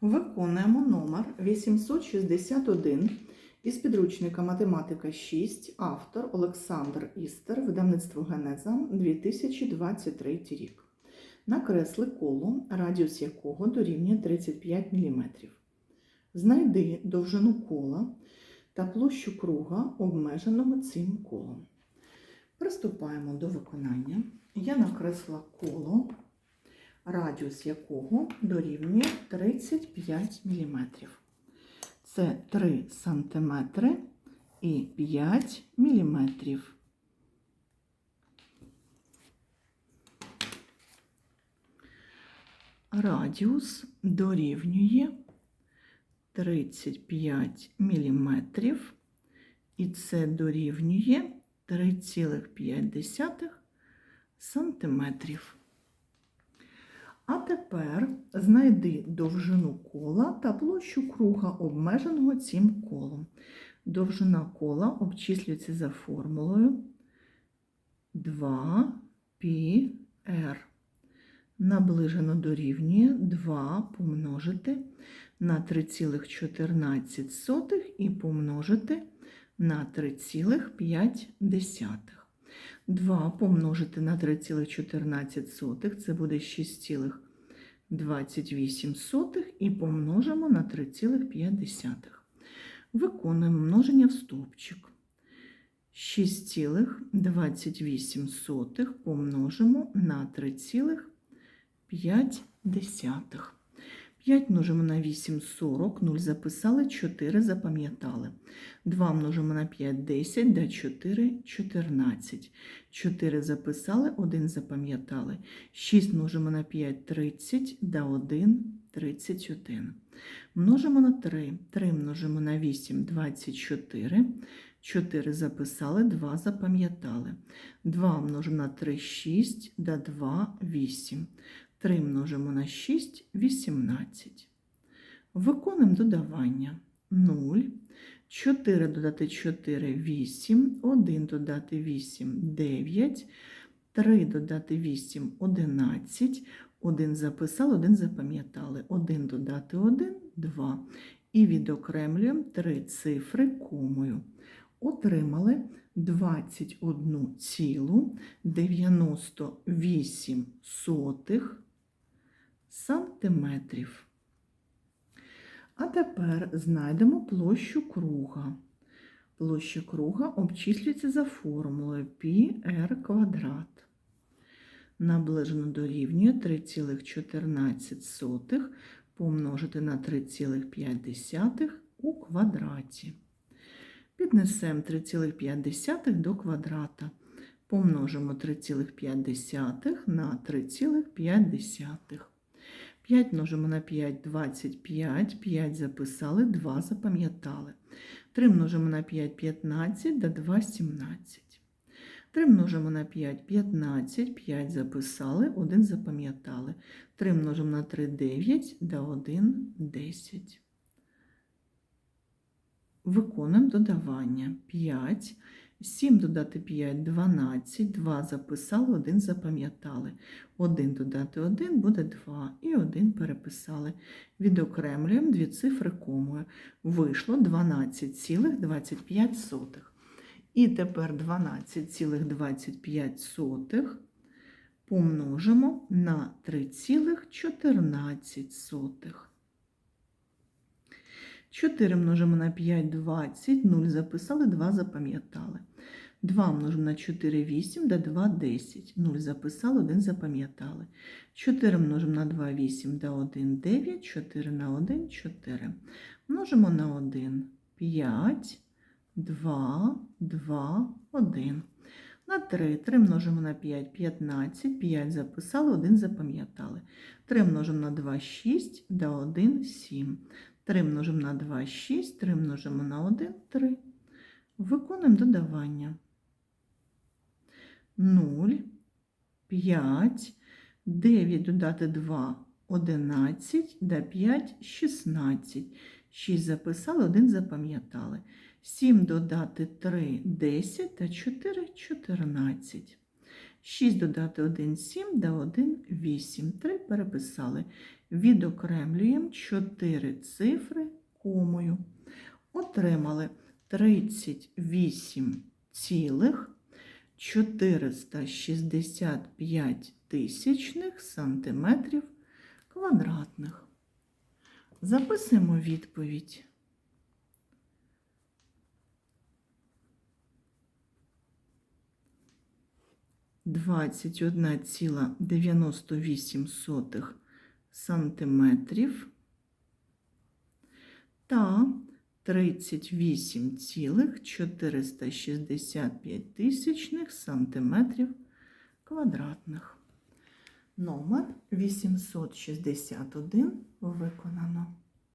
Виконуємо номер 861 із підручника Математика 6, автор Олександр Істер, видавництво Генеза 2023 рік. Накресли коло, радіус якого дорівнює 35 мм. Знайди довжину кола та площу круга, обмеженого цим колом. Приступаємо до виконання. Я накресла коло, радіус якого дорівнює 35 мм. Це 3 см і 5 мм. Радіус дорівнює 35 мм, і це дорівнює 3,5 сантиметрів. А тепер знайди довжину кола та площу круга, обмеженого цим колом. Довжина кола обчислюється за формулою 2πr. Наближено дорівнює 2 помножити на 3,14 і помножити на 3,5. 2 помножити на 3,14 це буде 6,28 і помножимо на 3,5. Виконуємо множення в стовпчик. 6,28 помножимо на 3,5. 5 множимо на 8 40, 0 записали, 4 запам'ятали. 2 множимо на 5 10, да 4 14. 4 записали, 1 запам'ятали. 6 множимо на 5 30, да 1 31. Множимо на 3. 3 множимо на 8 24. 4 записали, 2 запам'ятали. 2 множимо на 3 6, да 2 8. 3 множимо на 6 18. Виконуємо додавання 0. 4 додати 4 8, 1 додати 8 9, 3 додати 8 11, 1 записали, 1 запам'ятали. 1 додати 1 2. І відокремлюємо три цифри комою. Отримали 21,98 сотих сантиметрів. А тепер знайдемо площу круга. Площа круга обчислюється за формулою πr квадрат. Наближено дорівнює 3,14 помножити на 3,5 у квадраті. Піднесемо 3,5 до квадрата. Помножимо 3,5 на 3,5. 5 множимо на 5 25, 5 записали, 2 запам'ятали. 3 множимо на 5 15, да 2 17. 3 множимо на 5 15, 5 записали, 1 запам'ятали. 3 множимо на 3 9, да 1 10. Виконуємо додавання 5. 7 додати 5 12, 2 записали, 1 запам'ятали. 1 додати 1 буде 2 і 1 переписали. Відокремлюємо дві цифри комою. Вийшло 12,25. І тепер 12,25 помножимо на 3,14. 4 множимо на 5 20, 0 записали, 2 запам'ятали. 2 множимо на 4 8, да 2 10. 0 записали, 1 запам'ятали. 4 множимо на 2 8, да 1 9, 4 на 1 4. Множимо на 1 5, 2, 2, 1. На 3. 3 множимо на 5 15, 5 записали, 1 запам'ятали. 3 множимо на 2 6, да 1 7. 3 множимо на 2 6, 3 множимо на 1 3. Виконуємо додавання. 0, 5, 9 додати 2 11, да 5 16. 6 записали, 1 запам'ятали. 7 додати 3 10 та 4 14. 6 додати 1 7 да 1 8. 3 переписали. Відокремлюємо 4 цифри комою. Отримали 38 цілих 465 тисячних сантиметрів квадратних. Записуємо відповідь. Двадцять одна ціла дев'яносто вісім сотих сантиметрів та 38,465 тисячних сантиметрів квадратних. Номер 861 виконано.